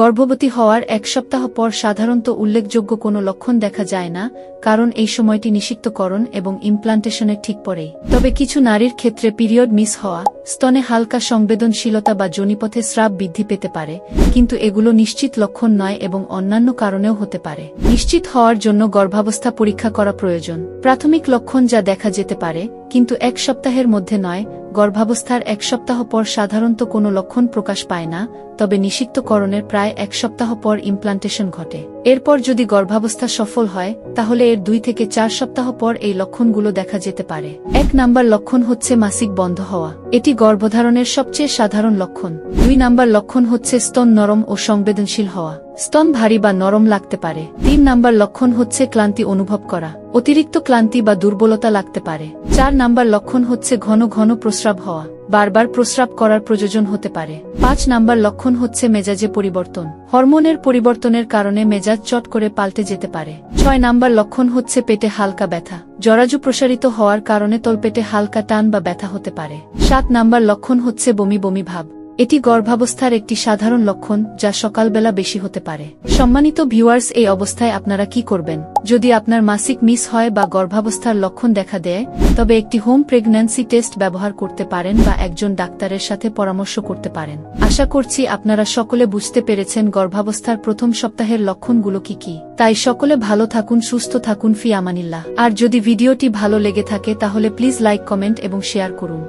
গর্ভবতী হওয়ার এক সপ্তাহ পর সাধারণত উল্লেখযোগ্য কোনো লক্ষণ দেখা যায় না, কারণ এই সময়টি নিষিক্তকরণ এবং ইমপ্লান্টেশনের ঠিক পরেই। তবে কিছু নারীর ক্ষেত্রে পিরিয়ড মিস হওয়া, স্তনে হালকা সংবেদনশীলতা বা জনিপথে স্রাব বৃদ্ধি পেতে পারে, কিন্তু এগুলো নিশ্চিত লক্ষণ নয় এবং অন্যান্য কারণেও হতে পারে। নিশ্চিত হওয়ার জন্য গর্ভাবস্থা পরীক্ষা করা প্রয়োজন। প্রাথমিক লক্ষণ যা দেখা যেতে পারে কিন্তু এক সপ্তাহের মধ্যে নয়, গর্ভাবস্থার এক সপ্তাহ পর সাধারণত কোনো লক্ষণ প্রকাশ পায় না, তবে নিষিক্তকরণের প্রায় এক সপ্তাহ পর ইমপ্লান্টেশন ঘটে। এরপর যদি গর্ভাবস্থা সফল হয়, তাহলে এর দুই থেকে চার সপ্তাহ পর এই লক্ষণগুলো দেখা যেতে পারে। এক নাম্বার লক্ষণ হচ্ছে মাসিক বন্ধ হওয়া। এটি গর্ভধারণের সবচেয়ে সাধারণ লক্ষণ। দুই নাম্বার লক্ষণ হচ্ছে স্তন নরম ও সংবেদনশীল হওয়া। স্তন ভারী বা নরম লাগতে পারে। তিন নাম্বার লক্ষণ হচ্ছে ক্লান্তি অনুভব করা। অতিরিক্ত ক্লান্তি বা দুর্বলতা লাগতে পারে। চার নাম্বার লক্ষণ হচ্ছে ঘন ঘন প্রস্রাব হওয়া। বারবার প্রস্রাব করার প্রয়োজন হতে পারে। পাঁচ নাম্বার লক্ষণ হচ্ছে মেজাজে পরিবর্তন। হরমোনের পরিবর্তনের কারণে মেজাজ চট করে পাল্টে যেতে পারে। ছয় নাম্বার লক্ষণ হচ্ছে পেটে হালকা ব্যথা। জরাজু প্রসারিত হওয়ার কারণে তলপেটে হালকা টান বা ব্যথা হতে পারে। সাত নাম্বার লক্ষণ হচ্ছে বমি বমি ভাব। এটি গর্ভাবস্থার একটি সাধারণ লক্ষণ যা সকালবেলা বেশি হতে পারে। সম্মানিত ভিউয়ার্স, এই অবস্থায় আপনারা কি করবেন? যদি আপনার মাসিক মিস হয় বা গর্ভাবস্থার লক্ষণ দেখা দেয়, তবে একটি হোম প্রেগন্যান্সি টেস্ট ব্যবহার করতে পারেন বা একজন ডাক্তারের সাথে পরামর্শ করতে পারেন। আশা করছি আপনারা সকলে বুঝতে পেরেছেন গর্ভাবস্থার প্রথম সপ্তাহের লক্ষণগুলো কি কি। তাই সকলে ভালো থাকুন, সুস্থ থাকুন, ফি আমানিল্লাহ। আর যদি ভিডিওটি ভালো লেগে থাকে, তাহলে প্লিজ লাইক, কমেন্ট এবং শেয়ার করুন।